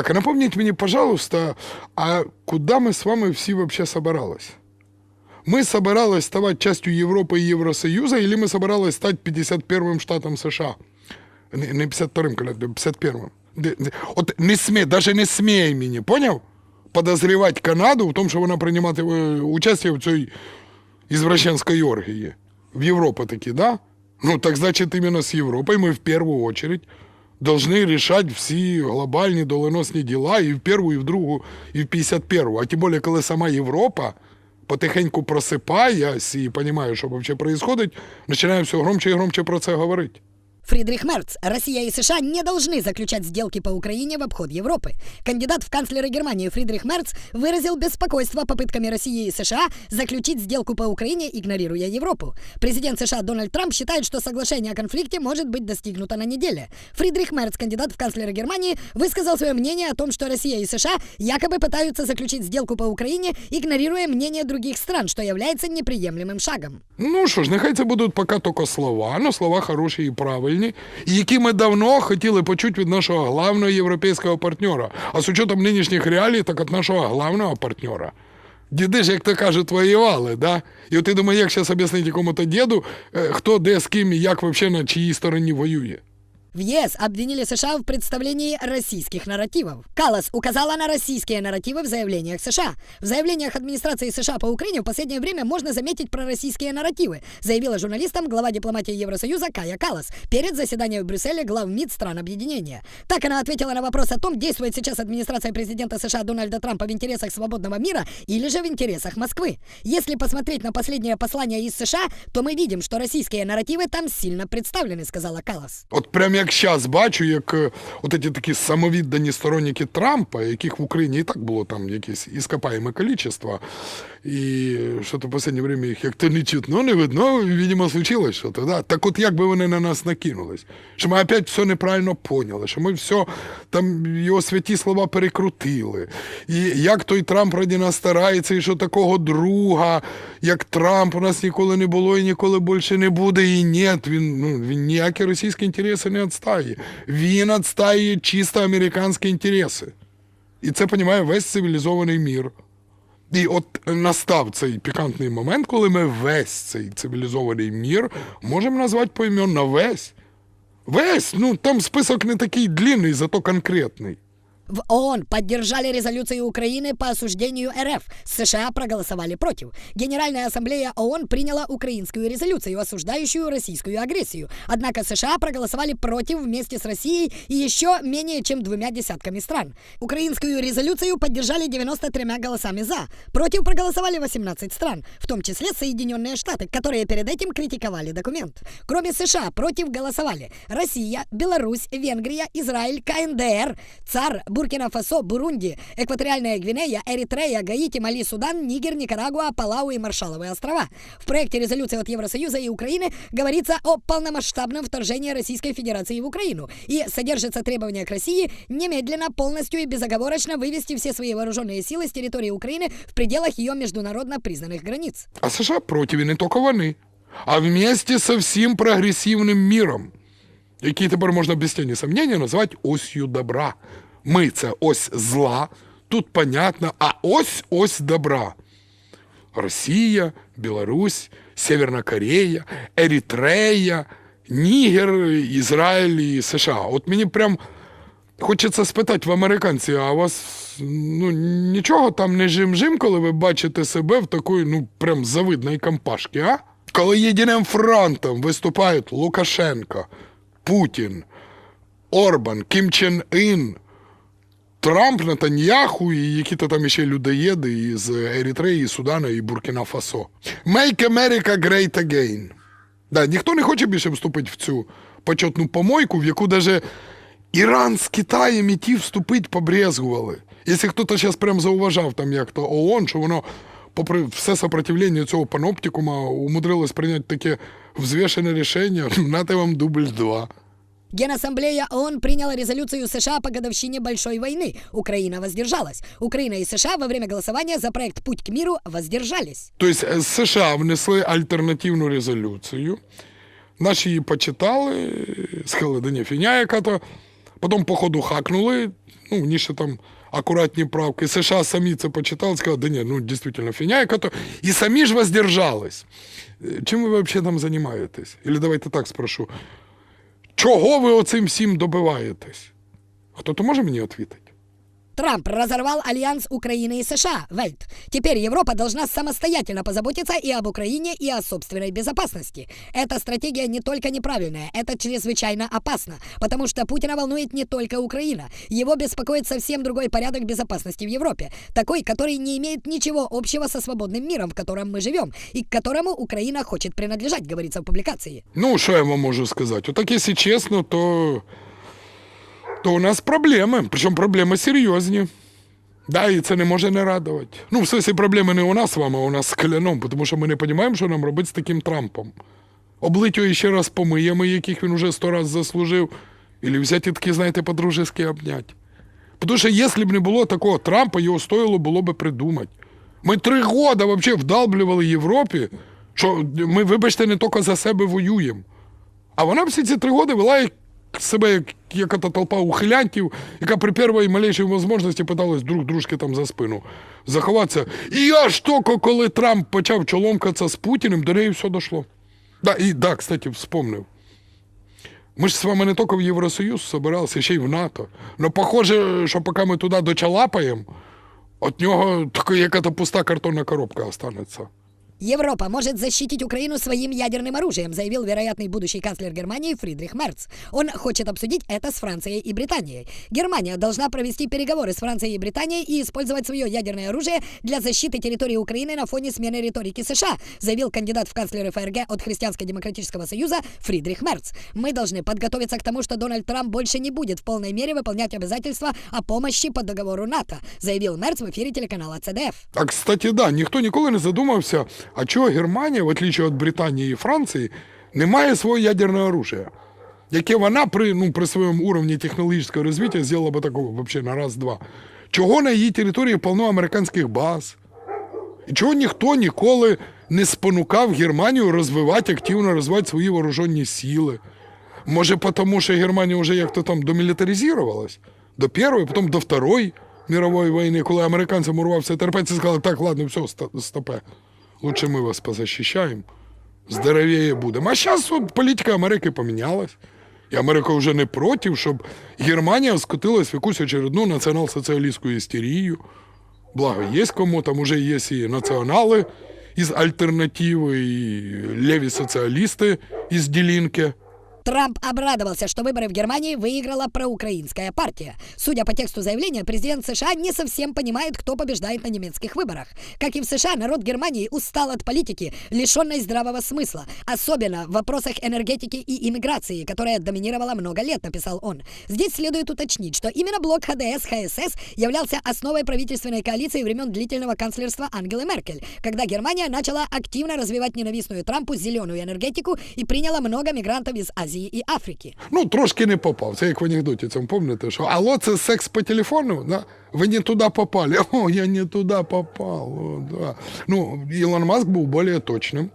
Так, а напомните мне, пожалуйста, а куда мы с вами все вообще собирались? Мы собирались ставать частью Европы и Евросоюза, или мы собирались стать 51-м штатом США? Не, не 52-м, коля, 51-м. Де- де- От не смей, даже не смей мені, поняв? Подозрівати Канаду в тому, що вона приймати е, участь в цій извращенской оргии. В Европу таки, да? Ну, так значит, именно с Европой мы в первую очередь должны решать всі глобальні доленосні діла і в першу, і в другу, і в 51-ю. А тем более, коли сама Европа, потихеньку просипається і розуміє, що взагалі відбувається, починає все громче і громче про це говорити. Фридрих Мерц. Россия и США не должны заключать сделки по Украине в обход Европы. Кандидат в канцлеры Германии Фридрих Мерц выразил беспокойство попытками России и США заключить сделку по Украине, игнорируя Европу. Президент США Дональд Трамп считает, что соглашение о конфликте может быть достигнуто на неделе. Фридрих Мерц, кандидат в канцлеры Германии, высказал свое мнение о том, что Россия и США якобы пытаются заключить сделку по Украине, игнорируя мнение других стран, что является неприемлемым шагом. Ну що ж, нехай це будуть поки тільки слова, але слова хороші і Правильні, і які ми давно хотіли почути від нашого главного європейського партнера. А з учетом нинішніх реалій, так від нашого главного партнера. Діди ж, як то кажуть, воювали, да? І от ти думаєш, як зараз об'яснити якому-то діду, е, хто де з ким і як взагалі на чиїй стороні воює. В ЕС обвинили США в представлении российских нарративов. Каллас указала на российские нарративы в заявлениях США. В заявлениях администрации США по Украине в последнее время можно заметить пророссийские нарративы, заявила журналистам глава дипломатии Евросоюза Кая Каллас перед заседанием в Брюсселе глав МИД стран объединения. Так она ответила на вопрос о том, действует сейчас администрация президента США Дональда Трампа в интересах свободного мира или же в интересах Москвы. Если посмотреть на последнее послание из США, то мы видим, что российские нарративы там сильно представлены, сказала Каллас. От прям як зараз бачу, як е, от ці такі самовіддані сторонники Трампа, яких в Україні і так було там якесь іскопаєме кількість, і що то в останнє время їх як то не чутно, не видно, видимо, случилось що то. Да? Так от як би вони на нас накинулись, що ми опять все неправильно поняли, що ми все там його святі слова перекрутили. І як той Трамп раді нас старається, і що такого друга, як Трамп у нас ніколи не було і ніколи більше не буде. І ні, він, ну, він ніякі російські інтереси не відстає. Він відстає чисто американські інтереси. І це розуміє весь цивілізований мір. І от настав цей пікантний момент, коли ми весь цей цивілізований мір можемо назвати поіменно весь. Весь, ну там список не такий длинний, зато конкретний. В ООН поддержали резолюцию Украины по осуждению РФ. США проголосовали против. Генеральная ассамблея ООН приняла украинскую резолюцию, осуждающую российскую агрессию. Однако США проголосовали против вместе с Россией и еще менее чем двумя десятками стран. Украинскую резолюцию поддержали 93 голосами «за». Против проголосовали 18 стран, в том числе Соединенные Штаты, которые перед этим критиковали документ. Кроме США, против голосовали Россия, Беларусь, Венгрия, Израиль, КНДР, ЦАР, Буркина-Фасо, Бурунди, Экваториальная Гвинея, Эритрея, Гаити, Мали, Судан, Нигер, Никарагуа, Палау и Маршалловые острова. В проекте резолюции от Евросоюза и Украины говорится о полномасштабном вторжении Российской Федерации в Украину и содержится требование к России немедленно, полностью и безоговорочно вывести все свои вооруженные силы с территории Украины в пределах ее международно признанных границ. А США проти і не тільки вони, а вместе со всім прогресивним міром, який тепер можна без тіні сомнення назвати осью добра. Ми це ось зла, тут понятно, а ось ось добра. Росія, Білорусь, Северна Корея, Еритрея, Нігер, Ізраїль і США. От мені прям хочеться спитати в американців, а у вас ну, нічого там не жим-жим, коли ви бачите себе в такої, ну, прям завидної компашки, а? Коли єдиним фронтом виступають Лукашенко, Путін, Орбан, Кім Чен Ін, Трамп, Нетаньяху і які-то там ще людоєди із Еритреї, Судана і Буркіна Фасо. Make America great again. Да, ніхто не хоче більше вступити в цю почетну помойку, в яку даже Іран з Китаєм і ті вступити побрезгували. Якщо хтось зараз прям зауважав там як-то ООН, що воно, попри все сопротивлення цього паноптикума, умудрилось прийняти таке взвішене рішення, нате вам дубль два. Генассамблея ООН приняла резолюцию США по годовщине Большой войны. Украина воздержалась. Украина и США во время голосования за проект «Путь к миру» воздержались. Тобто е, США внесли альтернативну резолюцію. Наші її почитали, схили до фіня, яка то Потім, походу, хакнули, ну, ніше там акуратні правки. США самі це почитали, сказали, да ні, ну, дійсно, фіня, яка то. І самі ж воздержались. Е, Чим ви взагалі там займаєтесь? Или давайте так спрошу. Чого ви оцим всім добиваєтесь? Хто-то може мені відповідати? Трамп разорвал альянс Украины и США, Вельт. Теперь Европа должна самостоятельно позаботиться и об Украине, и о собственной безопасности. Эта стратегия не только неправильная, это чрезвычайно опасно, потому что Путина волнует не только Украина. Его беспокоит совсем другой порядок безопасности в Европе, такой, который не имеет ничего общего со свободным миром, в котором мы живем, и к которому Украина хочет принадлежать, говорится в публикации. Ну, що я вам можу сказати? Отак, якщо чесно, то, то у нас проблеми. Причому проблеми серйозні. Да, і це не може не радувати. Ну, в сенсі проблеми не у нас з вами, а у нас з кляном, тому що ми не розуміємо, що нам робити з таким Трампом. Облить ще раз помиями, яких він уже сто раз заслужив, і взяти і таки, знаєте, по-дружески обняти. Тому що якщо б не було такого Трампа, його стоїло було б придумати. Ми три роки взагалі вдалблювали Європі, що ми, вибачте, не тільки за себе воюємо. А вона всі ці три роки вела як себе як яка-то толпа ухилянтів, яка при першій малейшій можливості питалась друг дружки там за спину заховатися. І аж тільки, коли Трамп почав чоломкатися з Путіним, до неї все дійшло. Да, і да, кстати, вспомнив. Ми ж з вами не тільки в Євросоюз собиралися, ще й в НАТО. Ну, похоже, що поки ми туди дочалапаємо, від нього така яка-то пуста картонна коробка останеться. Европа может защитить Украину своим ядерным оружием, заявил вероятный будущий канцлер Германии Фридрих Мерц. Он хочет обсудить это с Францией и Британией. Германия должна провести переговоры с Францией и Британией и использовать свое ядерное оружие для защиты территории Украины на фоне смены риторики США, заявил кандидат в канцлеры ФРГ от Христианско-демократического союза Фридрих Мерц. Мы должны подготовиться к тому, что Дональд Трамп больше не будет в полной мере выполнять обязательства о помощи по договору НАТО, заявил Мерц в эфире телеканала ЦДФ. А кстати, да, ніхто ніколи не задумався, а чого Германія, в отличие від Британії і Франції, не має свого ядерного оружия, яке вона при, ну, при своєму уровні технологічного розвитку зробила би такого вообще на раз-два. Чого на її території повно американських баз? І чого ніхто ніколи не спонукав Германію розвивати, активно розвивати свої вооружені сили? Може, тому що Германія вже як-то там домілітаризувалась? До першої, потім до второї мирової війни, коли американцям урвався терпець і сказали, так, ладно, все, стопе. Лучше ми вас позащищаем, здоровее будемо. А зараз от політика Америки помінялась. І Америка вже не проти, щоб Германія скотилась в якусь очередну націонал-соціалістську істерію. Благо, є кому, там уже є і націонали із альтернативи, і леві соціалісти із Ділінки. Трамп обрадовался, что выборы в Германии выиграла проукраинская партия. Судя по тексту заявления, президент США не совсем понимает, кто побеждает на немецких выборах. Как и в США, народ Германии устал от политики, лишенной здравого смысла, особенно в вопросах энергетики и иммиграции, которая доминировала много лет, написал он. Здесь следует уточнить, что именно блок ХДС ХСС являлся основой правительственной коалиции времен длительного канцлерства Ангелы Меркель, когда Германия начала активно развивать ненавистную Трампу зеленую энергетику и приняла много мигрантов из Азии и Африки. Ну, трошки не попав. Це як в анекдоті цьому пам'ятаєте, що алло, це секс по телефону? Да? Ви не туди попали. О, я не туди попав. О, да. Ну, Ілон Маск був більш точним.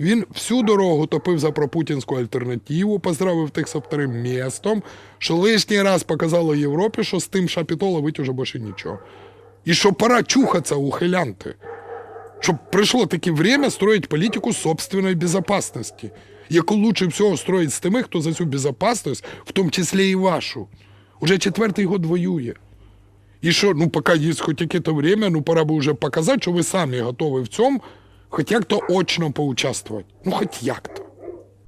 Він всю дорогу топив за пропутінську альтернативу, поздравив тих з вторим містом, що лишній раз показало Європі, що з тим шапітола вить уже більше нічого. І що пора чухатися, ухилянти. Щоб прийшло таке время строить політику собственної безопасности, яку лучше всього строїть з тими, хто за цю безпечність, в тому числі і вашу. Уже четвертий год воює. І що, ну, поки є хоч яке-то время, ну, пора би вже показати, що ви самі готові в цьому, хоч як-то очно поучаствувати. Ну, хоч як-то.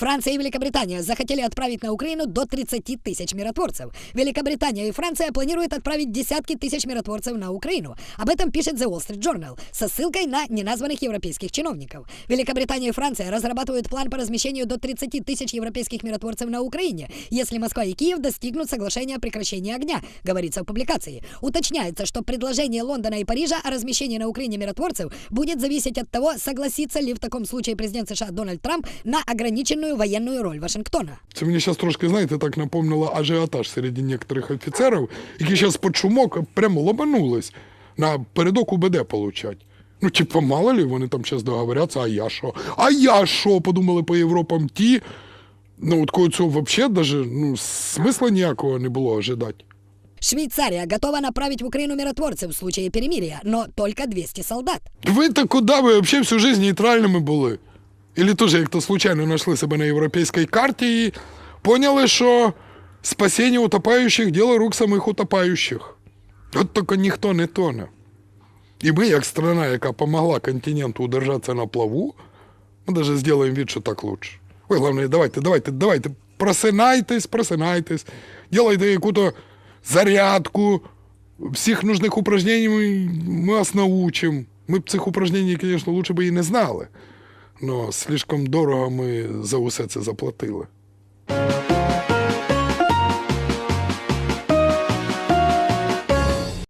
Франция и Великобритания захотели отправить на Украину до 30 тысяч миротворцев. Великобритания и Франция планируют отправить десятки тысяч миротворцев на Украину. Об этом пишет The Wall Street Journal со ссылкой на неназванных европейских чиновников. Великобритания и Франция разрабатывают план по размещению до 30 тысяч европейских миротворцев на Украине, если Москва и Киев достигнут соглашения о прекращении огня, говорится в публикации. Уточняется, что предложение Лондона и Парижа о размещении на Украине миротворцев будет зависеть от того, согласится ли в таком случае президент США Дональд Трамп на ограниченную военную роль Вашингтона. Це мені зараз трошки, знаєте, так напомнило ажіотаж серед некоторих офіцерів, які зараз під шумок прямо ломанулись на передок УБД получать. Ну, типу, мало ли, вони там зараз договоряться, а я що? А я що? Подумали по Європам ті. Ну, от цього взагалі даже, ну, смисла ніякого не було ожидати. Швейцария готова направить в Украину миротворцев в случае перемирия, но только 200 солдат. Ви-то куди ви взагалі всю жизнь нейтральними були? Ілі теж як-то случайно знайшли себе на європейській карті і поняли, що спасіння утопаючих діло рук самих утопаючих. От тільки ніхто не тоне. І ми, як страна, яка помогла континенту удержатися на плаву, ми навіть зробимо вид, що так лучше. Ви, головне, давайте, давайте, давайте, просинайтесь, просинайтесь, делайте яку-то зарядку, всіх нужних упражнений ми, вас научим. Ми б цих упражнень, звісно, лучше б і не знали. Но слишком дорого ми за усе це заплатили.